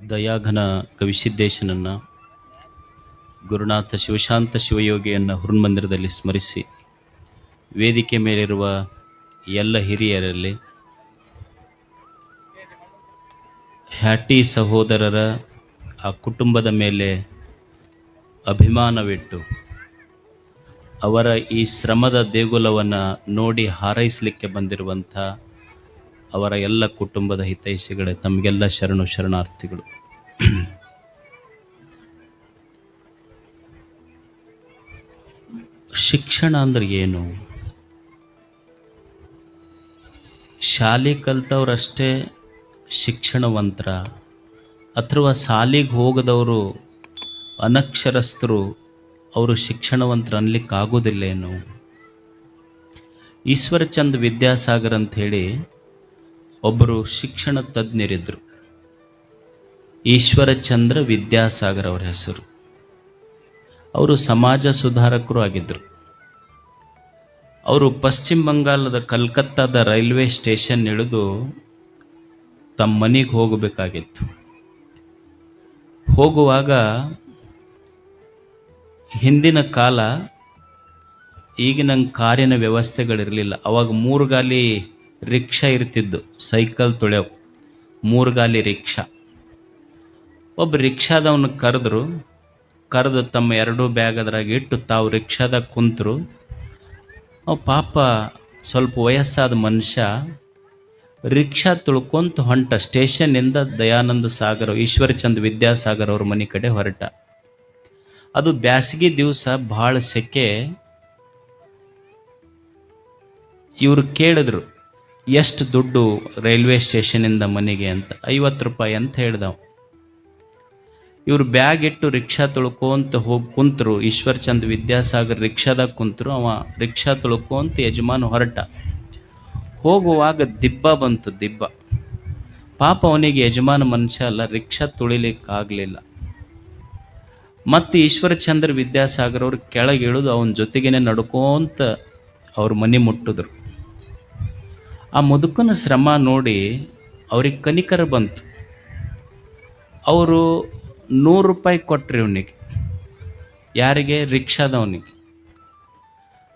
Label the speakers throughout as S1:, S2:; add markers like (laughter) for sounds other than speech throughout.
S1: ದಯಾಘನ ಕವಿಸಿದ್ದೇಶನನ್ನು ಗುರುನಾಥ ಶಿವಶಾಂತ ಶಿವಯೋಗಿಯನ್ನು ಹುರುಣ್ಮಂದಿರದಲ್ಲಿ ಸ್ಮರಿಸಿ, ವೇದಿಕೆ ಮೇಲಿರುವ ಎಲ್ಲ ಹಿರಿಯರಲ್ಲಿ ಹ್ಯಾಟಿ ಸಹೋದರರ ಆ ಕುಟುಂಬದ ಮೇಲೆ ಅಭಿಮಾನವಿಟ್ಟು ಅವರ ಈ ಶ್ರಮದ ದೇಗುಲವನ್ನು ನೋಡಿ ಹಾರೈಸಲಿಕ್ಕೆ ಬಂದಿರುವಂಥ ಅವರ ಎಲ್ಲ ಕುಟುಂಬದ ಹಿತೈಷಿಗಳೇ, ತಮಗೆಲ್ಲ ಶರಣು ಶರಣಾರ್ಥಿಗಳು. (clears throat) ಶಿಕ್ಷಣ ಅಂದ್ರೆ ಏನು? ಶಾಲೆ ಕಲ್ತವ್ರಷ್ಟೇ ಶಿಕ್ಷಣವಂತರ, ಅಥವಾ ಶಾಲೆಗೆ ಹೋಗದವರು ಅನಕ್ಷರಸ್ಥರು, ಅವರು ಶಿಕ್ಷಣವಂತರ ಅನ್ಲಿಕ್ಕೆ ಆಗೋದಿಲ್ಲೇನು ಈಶ್ವರಚಂದ್ ವಿದ್ಯಾಸಾಗರ್ ಅಂತ ಹೇಳಿ ಒಬ್ಬರು ಶಿಕ್ಷಣ ತಜ್ಞರಿದ್ದರು ಈಶ್ವರಚಂದ್ರ ವಿದ್ಯಾಸಾಗರ್ ಅವರ ಹೆಸರು. ಅವರು ಸಮಾಜ ಸುಧಾರಕರು ಆಗಿದ್ದರು ಅವರು ಪಶ್ಚಿಮ ಬಂಗಾಳದ ಕಲ್ಕತ್ತಾದ ರೈಲ್ವೆ ಸ್ಟೇಷನ್ ಇಳಿದು ತಮ್ಮ ಮನೆಗೆ ಹೋಗಬೇಕಾಗಿತ್ತು. ಹೋಗುವಾಗ ಹಿಂದಿನ ಕಾಲ ಈಗಿನ ಕಾರಿನ ವ್ಯವಸ್ಥೆಗಳಿರಲಿಲ್ಲ. ಅವಾಗ ಮೂರು ಗಾಲಿ ರಿಕ್ಷಾ ಇರ್ತಿದ್ದು ಸೈಕಲ್ ತೊಳೆವು ಮೂರು ಗಾಲಿ ರಿಕ್ಷಾ. ಒಬ್ಬ ರಿಕ್ಷಾದವನು ಕರೆದ್ರು, ಕರೆದು ತಮ್ಮ ಎರಡೂ ಬ್ಯಾಗ್ ಅದ್ರಾಗ ಇಟ್ಟು ತಾವು ರಿಕ್ಷಾದಾಗ ಕುಂತರು. ಅವ ಪಾಪ ಸ್ವಲ್ಪ ವಯಸ್ಸಾದ ಮನುಷ್ಯ, ರಿಕ್ಷಾ ತುಳ್ಕೊಂತ ಹೊಂಟ ಸ್ಟೇಷನ್ನಿಂದ ದಯಾನಂದ ಸಾಗರ, ಈಶ್ವರಚಂದ್ ವಿದ್ಯಾಸಾಗರ್ ಅವ್ರ ಮನೆ ಕಡೆ ಹೊರಟ. ಅದು ಬ್ಯಾಸಗಿ ದಿವಸ ಭಾಳ ಸೆಕೆ. ಇವರು ಕೇಳಿದ್ರು, ಎಷ್ಟು ದುಡ್ಡು ರೈಲ್ವೆ ಸ್ಟೇಷನಿಂದ ಮನೆಗೆ? ಅಂತ, ಐವತ್ತು ರೂಪಾಯಿ ಅಂತ ಹೇಳ್ದವ. ಇವ್ರು ಬ್ಯಾಗ್ ಇಟ್ಟು ರಿಕ್ಷಾ ತೊಳ್ಕೊಂತ ಹೋಗಿ ಕುಂತರು. ಈಶ್ವರ್ಚಂದ್ ವಿದ್ಯಾಸಾಗರ್ ರಿಕ್ಷಾದಾಗ ಕುಂತರು. ಅವ ರಿಕ್ಷಾ ತೊಳ್ಕೊಂತ ಯಜಮಾನ ಹೊರಟ. ಹೋಗುವಾಗ ದಿಬ್ಬ ಬಂತು, ದಿಬ್ಬ. ಪಾಪ ಅವನಿಗೆ ಯಜಮಾನ ಮನುಷ್ಯ ಅಲ್ಲ, ರಿಕ್ಷಾ ತುಳಿಲಿಕ್ಕಾಗಲಿಲ್ಲ. ಮತ್ತು ಈಶ್ವರಚಂದ್ರ ವಿದ್ಯಾಸಾಗರ್ ಅವ್ರ ಕೆಳಗೆ ಇಳಿದು ಅವನ ಜೊತೆಗೇನೆ ನಡ್ಕೊಂತ ಅವ್ರ ಮನೆ ಮುಟ್ಟಿದ್ರು. ಆ ಮುದುಕನ ಶ್ರಮ ನೋಡಿ ಅವ್ರಿಗೆ ಕನಿಕರ ಬಂತು. ಅವರು ನೂರು ರೂಪಾಯಿ ಕೊಟ್ರಿ ಅವನಿಗೆ. ಯಾರಿಗೆ? ರಿಕ್ಷಾದವನಿಗೆ.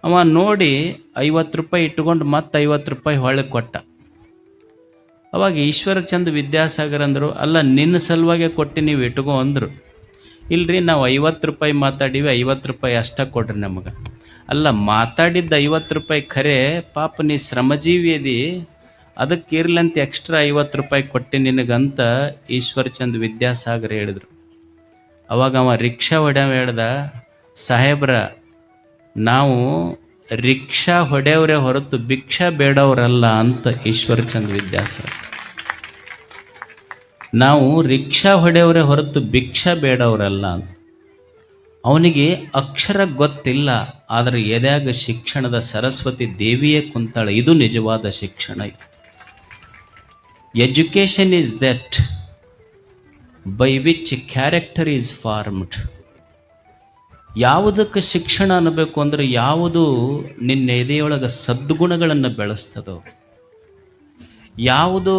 S1: ಅವ ನೋಡಿ ಐವತ್ತು ರೂಪಾಯಿ ಇಟ್ಕೊಂಡು ಮತ್ತೆ ಐವತ್ತು ರೂಪಾಯಿ ಹೊಳೆ ಕೊಟ್ಟ. ಅವಾಗ ಈಶ್ವರಚಂದ್ ವಿದ್ಯಾಸಾಗರ್ ಅಂದರು, ಅಲ್ಲ, ನಿನ್ನ ಸಲುವಾಗೆ ಕೊಟ್ಟು ನೀವು ಇಟ್ಕೋ ಅಂದರು. ಇಲ್ರಿ, ನಾವು ಐವತ್ತು ರೂಪಾಯಿ ಮಾತಾಡೀವಿ, ಐವತ್ತು ರೂಪಾಯಿ ಅಷ್ಟ ಕೊಡ್ರಿ ನಮಗೆ. ಅಲ್ಲ, ಮಾತಾಡಿದ್ದ ಐವತ್ತು ರೂಪಾಯಿ ಖರೆ, ಪಾಪ ನೀ ಶ್ರಮಜೀವಿ ಅದಿ ಅದಕ್ಕೆ ಇರ್ಲಂತ ಎಕ್ಸ್ಟ್ರಾ ಐವತ್ತು ರೂಪಾಯಿ ಕೊಟ್ಟೆ ನಿನಗಂತ ಈಶ್ವರಚಂದ್ ವಿದ್ಯಾಸಾಗರ್ ಹೇಳಿದ್ರು. ಅವಾಗ ಅವ ರಿಕ್ಷಾ ಹೊಡ್ಯವ ಹೇಳ್ದ ಸಾಹೇಬ್ರ, ನಾವು ರಿಕ್ಷಾ ಹೊಡೆಯವರೇ ಹೊರತು ಭಿಕ್ಷಾ ಬೇಡವರಲ್ಲ ಅಂತ ಈಶ್ವರಚಂದ್ ವಿದ್ಯಾಸ ನಾವು ರಿಕ್ಷಾ ಹೊಡೆಯವರೇ ಹೊರತು ಭಿಕ್ಷಾ ಬೇಡವರಲ್ಲ ಅಂತ. ಅವನಿಗೆ ಅಕ್ಷರ ಗೊತ್ತಿಲ್ಲ, ಆದರೆ ಎದ್ಯಾಗ ಶಿಕ್ಷಣದ ಸರಸ್ವತಿ ದೇವಿಯೇ ಕುಂತಾಳೆ. ಇದು ನಿಜವಾದ ಶಿಕ್ಷಣ education is that by which character is formed ಯಾವುದಕ್ಕೆ ಶಿಕ್ಷಣ ಅನ್ನಬೇಕು ಅಂದರೆ ಯಾವುದು ನಿನ್ನ ಎದೆಯೊಳಗೆ ಸದ್ಗುಣಗಳನ್ನು ಬೆಳೆಸ್ತದೋ, ಯಾವುದು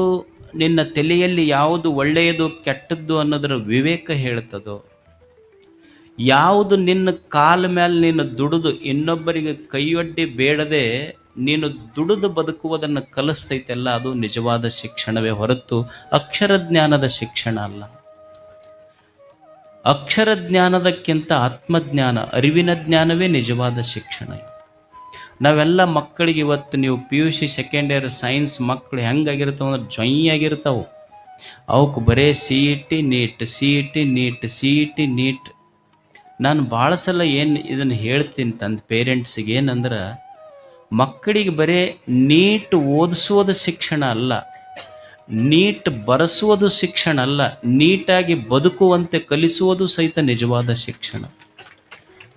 S1: ನಿನ್ನ ತಲೆಯಲ್ಲಿ ಯಾವುದು ಒಳ್ಳೆಯದು ಕೆಟ್ಟದ್ದು ಅನ್ನೋದರ ವಿವೇಕ ಹೇಳ್ತದೋ, ಯಾವುದು ನಿನ್ನ ಕಾಲ ಮೇಲೆ ನೀನು ದುಡಿದು ಇನ್ನೊಬ್ಬರಿಗೆ ಕೈಯೊಡ್ಡಿ ಬೇಡದೆ ನೀನು ದುಡಿದು ಬದುಕುವುದನ್ನು ಕಲಿಸ್ತೈತೆಲ್ಲ, ಅದು ನಿಜವಾದ ಶಿಕ್ಷಣವೇ ಹೊರತು ಅಕ್ಷರ ಜ್ಞಾನದ ಶಿಕ್ಷಣ ಅಲ್ಲ. ಅಕ್ಷರ ಜ್ಞಾನದಕ್ಕಿಂತ ಆತ್ಮಜ್ಞಾನ, ಅರಿವಿನ ಜ್ಞಾನವೇ ನಿಜವಾದ ಶಿಕ್ಷಣ ನಾವೆಲ್ಲ ಮಕ್ಕಳಿಗೆ ಇವತ್ತು ನೀವು P U C second year science ಮಕ್ಕಳು ಹೆಂಗಾಗಿರ್ತಾವ ಅಂದ್ರೆ ಜೊಯ್ಯಾಗಿರ್ತಾವೆ ಅವಕ್ಕೆ ಬರೇ C E T NEET C E T NEET C E T NEET ನಾನು ಭಾಳ ಸಲ ಏನು ಇದನ್ನು ಹೇಳ್ತೀನಿ ತಂದ ಪೇರೆಂಟ್ಸಿಗೆ ಏನಂದ್ರೆ ಮಕ್ಕಳಿಗೆ ಬರೇ ನೀಟ್ ಓದಿಸೋದು ಶಿಕ್ಷಣ ಅಲ್ಲ. ನೀಟ್ ಬರೆಸುವುದು ಶಿಕ್ಷಣ ಅಲ್ಲ, ನೀಟಾಗಿ ಬದುಕುವಂತೆ ಕಲಿಸುವುದು ಸಹಿತ ನಿಜವಾದ ಶಿಕ್ಷಣ.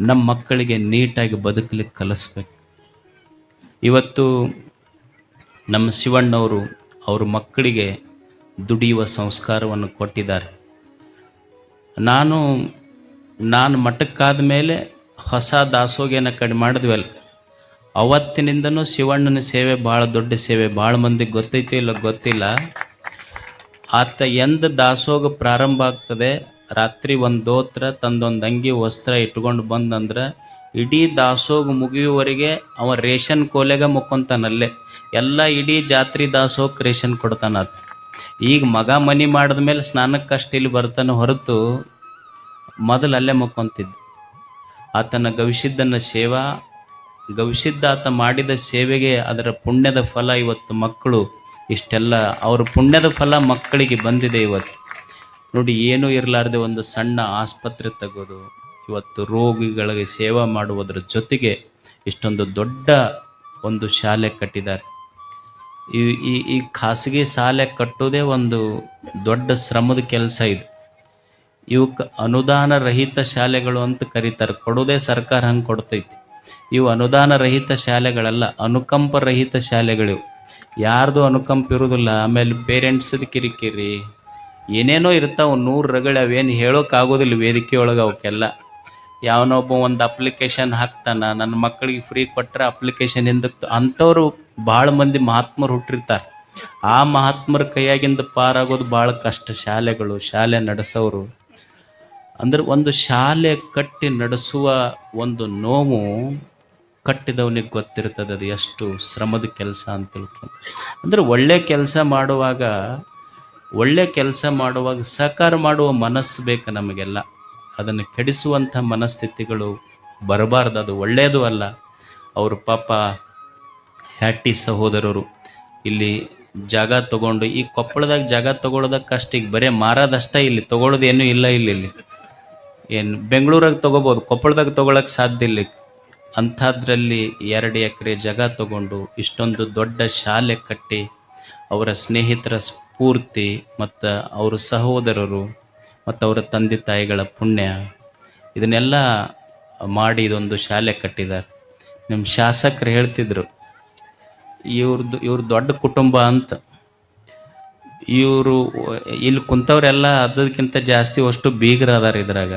S1: ನಮ್ಮ ಮಕ್ಕಳಿಗೆ ನೀಟಾಗಿ ಬದುಕಲಿಕ್ಕೆ ಕಲಿಸ್ಬೇಕು. ಇವತ್ತು ನಮ್ಮ ಶಿವಣ್ಣವರು ಅವ್ರ ಮಕ್ಕಳಿಗೆ ದುಡಿಯುವ ಸಂಸ್ಕಾರವನ್ನು ಕೊಟ್ಟಿದ್ದಾರೆ. ನಾನು ನಾನು ಮಠಕ್ಕಾದ ಮೇಲೆ ಹೊಸ ದಾಸೋಗಿಯನ್ನು ಕಡಿಮೆ ಮಾಡಿದ್ವಲ್ಲ ಅವತ್ತಿನಿಂದನೂ ಶಿವಣ್ಣನ ಸೇವೆ ಭಾಳ ದೊಡ್ಡ ಸೇವೆ. ಭಾಳ ಮಂದಿಗೆ ಗೊತ್ತೈತೋ ಇಲ್ಲ ಗೊತ್ತಿಲ್ಲ. ಆತ ಎಂದ ದಾಸೋಗ ಪ್ರಾರಂಭ ಆಗ್ತದೆ. ರಾತ್ರಿ ಒಂದು ದೋತ್ರ ತಂದೊಂದು ಅಂಗಿ ವಸ್ತ್ರ ಇಟ್ಕೊಂಡು ಬಂದಂದ್ರೆ ಇಡೀ ದಾಸೋಗ ಮುಗಿಯುವವರೆಗೆ ಅವ ರೇಷನ್ ಕೋಲೆಗ ಮುಕ್ಕೊಂತಾನಲ್ಲೇ. ಎಲ್ಲ ಇಡೀ ಜಾತ್ರೆ ದಾಸೋಗ ರೇಷನ್ ಕೊಡ್ತಾನ ಆತ. ಈಗ ಮಗ ಮನಿ ಮಾಡಿದ ಮೇಲೆ ಸ್ನಾನಕ್ಕಷ್ಟು ಇಲ್ಲಿ ಬರ್ತಾನೆ ಹೊರತು ಮೊದಲು ಅಲ್ಲೇ ಮುಕ್ಕೊಂತಿದ್ದ. ಆತನ ಗವಿಸಿದ್ದನ್ನ ಸೇವಾ ಗವಿಸಿದ್ದ ಆತ ಮಾಡಿದ ಸೇವೆಗೆ ಅದರ ಪುಣ್ಯದ ಫಲ ಇವತ್ತು ಮಕ್ಕಳು ಇಷ್ಟೆಲ್ಲ. ಅವ್ರ ಪುಣ್ಯದ ಫಲ ಮಕ್ಕಳಿಗೆ ಬಂದಿದೆ ಇವತ್ತು. ನೋಡಿ, ಏನೂ ಇರಲಾರ್ದೆ ಒಂದು ಸಣ್ಣ ಆಸ್ಪತ್ರೆ ತೆಗೋದು ಇವತ್ತು ರೋಗಿಗಳಿಗೆ ಸೇವೆ ಮಾಡುವುದರ ಜೊತೆಗೆ ಇಷ್ಟೊಂದು ದೊಡ್ಡ ಒಂದು ಶಾಲೆ ಕಟ್ಟಿದ್ದಾರೆ. ಈ ಈ ಈ ಖಾಸಗಿ ಶಾಲೆ ಕಟ್ಟೋದೇ ಒಂದು ದೊಡ್ಡ ಶ್ರಮದ ಕೆಲಸ ಇದು. ಇವಕ್ಕೆ ಅನುದಾನ ರಹಿತ ಶಾಲೆಗಳು ಅಂತ ಕರೀತಾರೆ. ಕೊಡೋದೇ ಸರ್ಕಾರ ಹಂಗೆ ಕೊಡ್ತೈತಿ. ಇವು ಅನುದಾನ ರಹಿತ ಶಾಲೆಗಳಲ್ಲ ಅನುಕಂಪ ರಹಿತ ಶಾಲೆಗಳಿವು. ಯಾರ್ದು ಅನುಕಂಪ ಇರೋದಿಲ್ಲ ಆಮೇಲೆ ಪೇರೆಂಟ್ಸದ ಕಿರಿಕಿರಿ. ಏನೇನೋ ಇರ್ತಾವ, ನೂರು ರಗಳೆ ಅವೇನು ಹೇಳೋಕ್ಕಾಗೋದಿಲ್ಲ ವೇದಿಕೆಯೊಳಗೆ ಅವಕ್ಕೆಲ್ಲ. ಯಾವನೊಬ್ಬ ಒಂದು ಅಪ್ಲಿಕೇಶನ್ ಹಾಕ್ತಾನ, ನನ್ನ ಮಕ್ಕಳಿಗೆ ಫ್ರೀ ಕೊಟ್ಟರೆ ಅಪ್ಲಿಕೇಶನ್ ಇಂದ ಅಂಥವ್ರು ಭಾಳ ಮಂದಿ ಮಹಾತ್ಮರು ಹುಟ್ಟಿರ್ತಾರೆ. ಆ ಮಹಾತ್ಮರ ಕೈಯಾಗಿಂದ ಪಾರಾಗೋದು ಭಾಳ ಕಷ್ಟ. ಶಾಲೆಗಳು, ಶಾಲೆ ನಡೆಸೋರು. ಅಂದ್ರೆ ಒಂದು ಶಾಲೆ ಕಟ್ಟಿ ನಡೆಸುವ ಒಂದು ನೋವು ಕಟ್ಟಿದವನಿಗೆ ಗೊತ್ತಿರ್ತದೆ ಅದು ಎಷ್ಟು ಶ್ರಮದ ಕೆಲಸ ಅಂತ ತಿಳ್ಕೊಂಡು. ಅಂದ್ರೆ ಒಳ್ಳೆ ಕೆಲಸ ಮಾಡುವಾಗ, ಒಳ್ಳೆ ಕೆಲಸ ಮಾಡುವಾಗ ಸಹಕಾರ ಮಾಡುವ ಮನಸ್ಸು ಬೇಕು ನಮಗೆಲ್ಲ. ಅದನ್ನು ಕೆಡಿಸುವಂಥ ಮನಸ್ಥಿತಿಗಳು ಬರಬಾರ್ದು, ಅದು ಒಳ್ಳೆಯದು ಅಲ್ಲ. ಅವರು ಪಾಪ ಹ್ಯಾಟಿ ಸಹೋದರರು, ಇಲ್ಲಿ ಜಾಗ ತಗೊಂಡು, ಈ ಕೊಪ್ಪಳದಾಗ ಜಾಗ ತಗೊಳ್ಳೋದಕ್ಕಷ್ಟು ಈಗ ಬರೀ ಮಾರೋದಷ್ಟೇ ಇಲ್ಲಿ, ತಗೊಳ್ಳೋದೇನೂ ಇಲ್ಲ ಇಲ್ಲಿ ಇಲ್ಲಿ. ಏನು ಬೆಂಗಳೂರಾಗ ತೊಗೋಬೋದು, ಕೊಪ್ಪಳದಾಗ ತಗೊಳಕ್ಕೆ ಸಾಧ್ಯ ಇಲ್ಲ. ಅಂಥದ್ರಲ್ಲಿ ಎರಡು ಎಕರೆ ಜಾಗ ತಗೊಂಡು ಇಷ್ಟೊಂದು ದೊಡ್ಡ ಶಾಲೆ ಕಟ್ಟಿ ಅವರ ಸ್ನೇಹಿತರ ಸ್ಫೂರ್ತಿ ಮತ್ತು ಅವರ ಸಹೋದರರು ಮತ್ತು ಅವರ ತಂದೆ ತಾಯಿಗಳ ಪುಣ್ಯ, ಇದನ್ನೆಲ್ಲ ಮಾಡಿ ಇದೊಂದು ಶಾಲೆ ಕಟ್ಟಿದ್ದಾರೆ. ನಿಮ್ಮ ಶಾಸಕರು ಹೇಳ್ತಿದ್ರು ಇವ್ರದ್ದು ಇವ್ರ ದೊಡ್ಡ ಕುಟುಂಬ ಅಂತ. ಇವರು, ಇಲ್ಲಿ ಕುಂತವ್ರೆಲ್ಲ ಅದಕ್ಕಿಂತ ಜಾಸ್ತಿ ಅಷ್ಟು ಬೀಗರ ಅದಾರ ಇದ್ರಾಗ.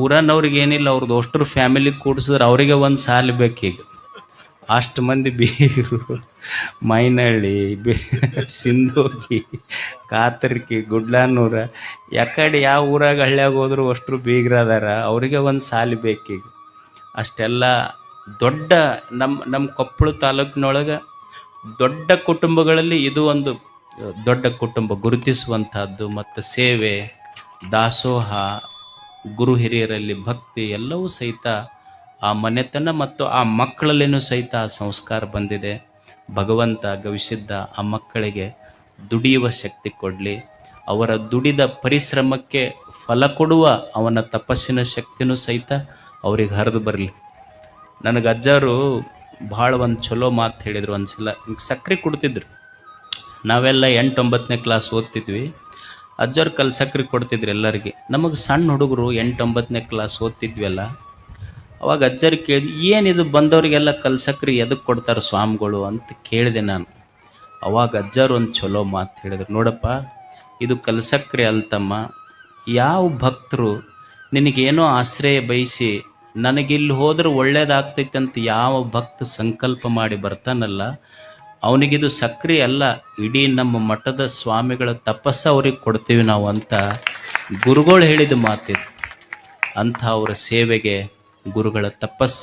S1: ಊರನ್ನವ್ರಿಗೆ ಏನಿಲ್ಲ ಅವ್ರದ್ದು ಅಷ್ಟರು ಫ್ಯಾಮಿಲಿ ಕೂಡಿಸಿದ್ರೆ ಅವರಿಗೆ ಒಂದು ಸಾಲ ಬೇಕೀಗ ಅಷ್ಟು ಮಂದಿ ಬೀಗರು ಮೈನಹಳ್ಳಿ ಬಿ ಸಿಂಧೋಗಿ ಕಾತರ್ಕಿ, ಗುಡ್ಲಾನೂರ, ಯಾಕಡೆ ಯಾವ ಊರಾಗ ಹಳ್ಳಿಯಾಗ ಹೋದ್ರು ಅಷ್ಟರು ಬೀಗ್ರ ಅದಾರ ಅವರಿಗೆ ಒಂದು ಸಾಲಿ ಬೇಕೀಗ ಅಷ್ಟೆಲ್ಲ ದೊಡ್ಡ ನಮ್ಮ ನಮ್ಮ ಕೊಪ್ಪಳ ತಾಲೂಕಿನೊಳಗೆ ದೊಡ್ಡ ಕುಟುಂಬಗಳಲ್ಲಿ ಇದು ಒಂದು, ದೊಡ್ಡ ಕುಟುಂಬ ಗುರುತಿಸುವಂಥದ್ದು, ಮತ್ತು ಸೇವೆ, ದಾಸೋಹ ಗುರು ಹಿರಿಯರಲ್ಲಿ ಭಕ್ತಿ ಎಲ್ಲವೂ ಸಹಿತ ಆ ಮನೆತನ ಮತ್ತು ಆ ಮಕ್ಕಳಲ್ಲಿನೂ ಸಹಿತ ಆ ಸಂಸ್ಕಾರ ಬಂದಿದೆ. ಭಗವಂತ ಗವಿಸಿದ್ದ ಆ ಮಕ್ಕಳಿಗೆ ದುಡಿಯುವ ಶಕ್ತಿ ಕೊಡಲಿ. ಅವರ ದುಡಿದ ಪರಿಶ್ರಮಕ್ಕೆ ಫಲ ಕೊಡುವ ಅವನ ತಪಸ್ಸಿನ ಶಕ್ತಿನೂ ಸಹಿತ ಅವ್ರಿಗೆ ಹರಿದು ಬರಲಿ. ನನಗೆ ಅಜ್ಜರು ಭಾಳ ಒಂದು ಚಲೋ ಮಾತು ಹೇಳಿದರು ಒಂದು ಸಲ ಸಕ್ಕರೆ ಕೊಡ್ತಿದ್ರು. ನಾವೆಲ್ಲ ಎಂಟು ಒಂಬತ್ತನೇ ಕ್ಲಾಸ್ ಓದ್ತಿದ್ವಿ. ಅಜ್ಜವ್ರು ಕಲ್ ಸಕ್ರೆ ಕೊಡ್ತಿದ್ರು ಎಲ್ಲರಿಗೆ. ನಮಗೆ ಸಣ್ಣ ಹುಡುಗರು ಎಂಟು ಒಂಬತ್ತನೇ ಕ್ಲಾಸ್ ಓದ್ತಿದ್ವಲ್ಲ. ಅವಾಗ ಅಜ್ಜರ್ ಕೇಳಿದ್ವಿ ಏನಿದು ಬಂದವರಿಗೆಲ್ಲ ಕಲ್ ಸಕ್ರೆ ಎದಕ್ಕೆ ಕೊಡ್ತಾರೆ ಸ್ವಾಮಿಗಳು? ಅಂತ ಕೇಳಿದೆ ನಾನು. ಅವಾಗ ಅಜ್ಜರ್ ಒಂದು ಚಲೋ ಮಾತು ಹೇಳಿದ್ರು, ನೋಡಪ್ಪ, ಇದು ಕಲ್ಸಕ್ರಿ ಅಲ್ತಮ್ಮ, ಯಾವ ಭಕ್ತರು ನಿನಗೇನೋ ಆಶ್ರಯ ಬಯಸಿ ನನಗಿಲ್ಲಿ ಹೋದ್ರೆ ಒಳ್ಳೇದಾಗ್ತೈತೆ ಅಂತ ಯಾವ ಭಕ್ತ ಸಂಕಲ್ಪ ಮಾಡಿ ಬರ್ತಾನಲ್ಲ ಅವನಿಗಿದು ಸಕ್ರಿಯ ಅಲ್ಲ, ಇಡೀ ನಮ್ಮ ಮಠದ ಸ್ವಾಮಿಗಳ ತಪಸ್ಸ ಅವ್ರಿಗೆ ಕೊಡ್ತೀವಿ ನಾವು ಅಂತ ಗುರುಗಳು ಹೇಳಿದ ಮಾತಿದು. ಅಂಥ ಅವರ ಸೇವೆಗೆ ಗುರುಗಳ ತಪಸ್ಸ,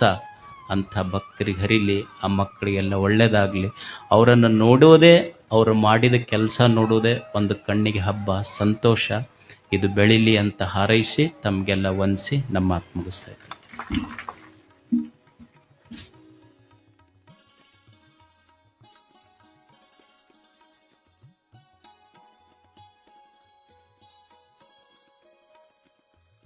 S1: ಅಂಥ ಭಕ್ತರಿಗೆ ಹರಿಲಿ, ಆ ಮಕ್ಕಳಿಗೆಲ್ಲ ಒಳ್ಳೆಯದಾಗಲಿ ಅವರನ್ನು ನೋಡೋದೇ, ಅವರು ಮಾಡಿದ ಕೆಲಸ ನೋಡೋದೇ ಒಂದು ಕಣ್ಣಿಗೆ ಹಬ್ಬ, ಸಂತೋಷ. ಇದು ಬೆಳೀಲಿ ಅಂತ ಹಾರೈಸಿ, ತಮಗೆಲ್ಲ ವಂದಿಸಿ, ನಮ್ಮ ಮಾತು ಮುಗಿಸ್ತಾ ಇದ್ದೀನಿ